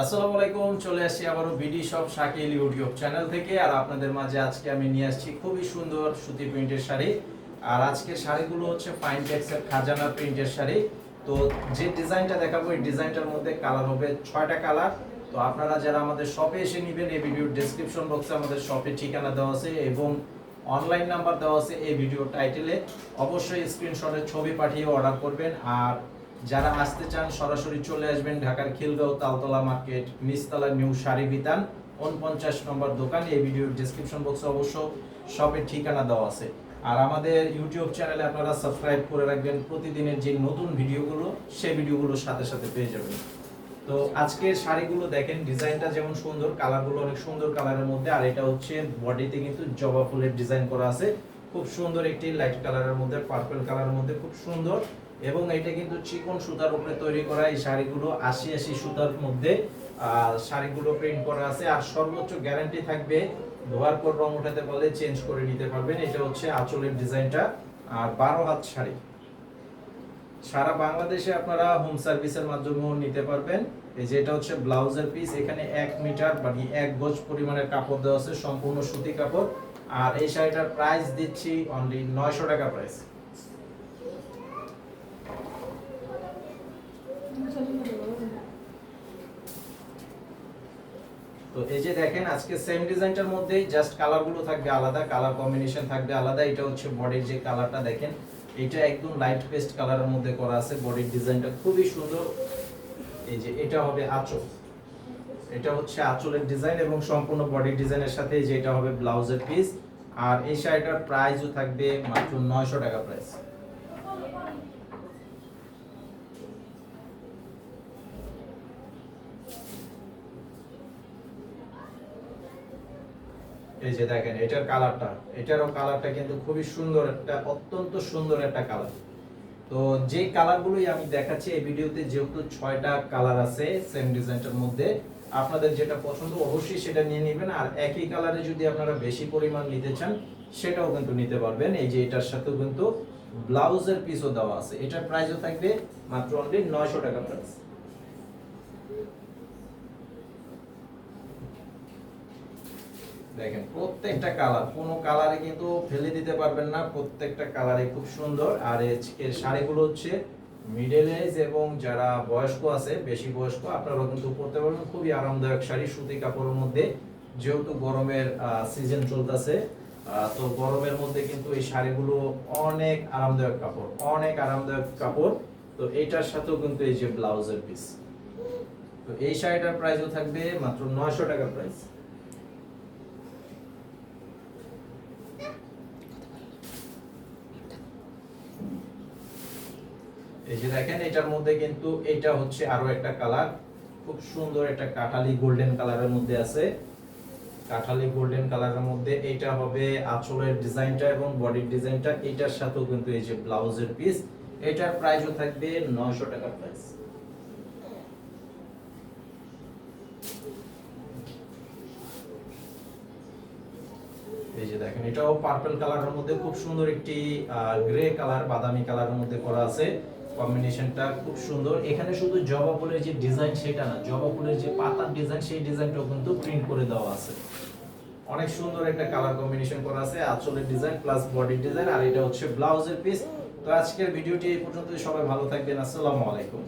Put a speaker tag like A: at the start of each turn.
A: আসসালামু আলাইকুম, চলে আসছি আবারও BD shop Shakil YouTube channel থেকে। আর আপনাদের মাঝে আজকে আমি নিয়ে আসছি খুবই সুন্দর সুতি প্রিন্টের শাড়ি। আর আজকের শাড়িগুলো হচ্ছে ফাইন টেক্সের খাজানা প্রিন্টের শাড়ি। তো যে ডিজাইনটা দেখাবো, এই ডিজাইনটার মধ্যে কালার হবে ছয়টা কালার তো আপনারা যারা আমাদের শপে এসে নেবেন, এই ভিডিওর ডেসক্রিপশন বক্সে আমাদের শপের ঠিকানা দেওয়া আছে এবং অনলাইন নাম্বার দেওয়া আছে এই ভিডিও টাইটেলে অবশ্যই স্ক্রিনশটের ছবি পাঠিয়ে অর্ডার করবেন। আর যারা আসতে চান, সরাসরি চলে আসবেন ঢাকার খিলগাঁও তালতলা মার্কেট নিচতলা নিউ শাড়ি বিতান, উনপঞ্চাশ নম্বর দোকান। এই ভিডিওর ডিসক্রিপশন বক্সে অবশ্য শপের ঠিকানা দেওয়া আছে। আর আমাদের ইউটিউব চ্যানেলে আপনারা সাবস্ক্রাইব করে রাখবেন। প্রতিদিনের যে নতুন ভিডিওগুলো, সেই ভিডিওগুলোর সাথে সাথে পেয়ে যাবেন। তো আজকের শাড়িগুলো দেখেন, ডিজাইনটা যেমন সুন্দর, কালারগুলো অনেক সুন্দর কালারের মধ্যে। আর এটা হচ্ছে বডিতে কিন্তু জবা ফুলের ডিজাইন করা আছে। খুব সুন্দর একটি লাইট কালারের মধ্যে পার্পল কালারের মধ্যে খুব সুন্দর। এবং এটা কিন্তু চিকন সুতার উপরে তৈরি করা এই শাড়িগুলো আশি আশি সুতার মধ্যে শাড়িগুলো প্রিন্ট করা আছে। আর সর্বোচ্চ গ্যারান্টি থাকবে, ধোয়ার পর রং উঠাতে পারলে চেঞ্জ করে নিতে পারবেন। এটা হচ্ছে আঁচলের ডিজাইনটা, আর বারো হাত শাড়ি। সারা বাংলাদেশে আপনারা হোম সার্ভিসের মাধ্যমেও নিতে পারবেন। এই যে এটা হচ্ছে ব্লাউজের পিস এখানে এক মিটার মানে এক গজ পরিমাণের কাপড় দেওয়া আছে, সম্পূর্ণ সুতি কাপড়। আর এই শাড়িটার প্রাইস দিচ্ছি অনলি নয়শো টাকা প্রাইস তো এই যে দেখেন, আজকে সেম ডিজাইনটার মধ্যেই জাস্ট কালারগুলো থাকবে আলাদা কালার কম্বিনেশন থাকবে আলাদা। এটা হচ্ছে বডির যে কালারটা দেখেন, এটা একদম লাইট পেস্ট কালারের মধ্যে করা আছে বডির ডিজাইনটা খুবই সুন্দর। এই যে এটা হবে আঁচল। এটা হচ্ছে আঁচলের ডিজাইন এবং সম্পূর্ণ বডির ডিজাইনের সাথে যে এটা হবে ব্লাউজের পিস আর এই শাড়িটার প্রাইসও থাকবে মাত্র নয়শো টাকা প্রাইস এই যে দেখেন, এটার কালারটা এটারও কালারটা কিন্তু খুবই সুন্দর একটা, অত্যন্ত সুন্দর একটা কালার তো যে কালারগুলোই আমি দেখাচ্ছি এই ভিডিওতে, যেহেতু ছয়টা কালার আছে সেম ডিজাইনটার মধ্যে, আপনাদের যেটা পছন্দ অবশ্যই সেটা নিয়ে নেবেন। আর একই কালারে যদি আপনারা বেশি পরিমাণ নিতে চান, সেটাও কিন্তু নিতে পারবেন। এই যে এটার সাথেও কিন্তু ব্লাউজের পিসও দেওয়া আছে। এটার প্রাইসও থাকবে মাত্র অনলি নয়শো টাকা প্রাইস দেখেন, প্রত্যেকটা কালার কোনো কালারে কিন্তু ফেলে দিতে পারবেন না, প্রত্যেকটা কালারে খুব সুন্দর। আর এর- শাড়িগুলো হচ্ছে মিডল এজ এবং যারা বয়স্ক আছে, বেশি বয়স্ক, আপনারাও কিন্তু পরতে পারবেন। খুবই আরামদায়ক শাড়ি, সুতি কাপড়ের মধ্যে। যেহেতু গরমের সিজন চলতেছে তো গরমের মধ্যে কিন্তু এই শাড়িগুলো অনেক আরামদায়ক কাপড়, অনেক আরামদায়ক কাপড়। তো এইটার সাথেও কিন্তু এই যে ব্লাউজের পিস তো এই শাড়িটার প্রাইসও থাকবে মাত্র নয়শো টাকা প্রাইস এই যে দেখেন, এটার মধ্যে কিন্তু এটা হচ্ছে আরও একটা কালার খুব সুন্দর একটা কাঠালি গোল্ডেন কালারের মধ্যে আছে। কাঠালি গোল্ডেন কালারের মধ্যে এটা হবে আঁচলের ডিজাইনটা এবং বডির ডিজাইনটা এটার সাথেও কিন্তু এই যে ব্লাউজের পিস এটার প্রাইসও থাকবে 900 টাকা প্রাইস এই যে দেখেন, এটাও পার্পল কালারের মধ্যে খুব সুন্দর একটি গ্রে কালার বাদামি কালারের মধ্যে করা আছে। কম্বিনেশনটা খুব সুন্দর। এখানে শুধু জবা ফুলের যে ডিজাইন সেটা না, জবা ফুলের যে পাতার ডিজাইন সেই ডিজাইনটাও কিন্তু প্রিন্ট করে দেওয়া আছে। অনেক সুন্দর একটা কালার কম্বিনেশন করা আছে, আঁচলের ডিজাইন প্লাস বডি ডিজাইন আর এটা হচ্ছে ব্লাউজের পিস তো আজকের ভিডিওটি এই পর্যন্ত সবাই ভালো থাকবেন, আসসালামু আলাইকুম।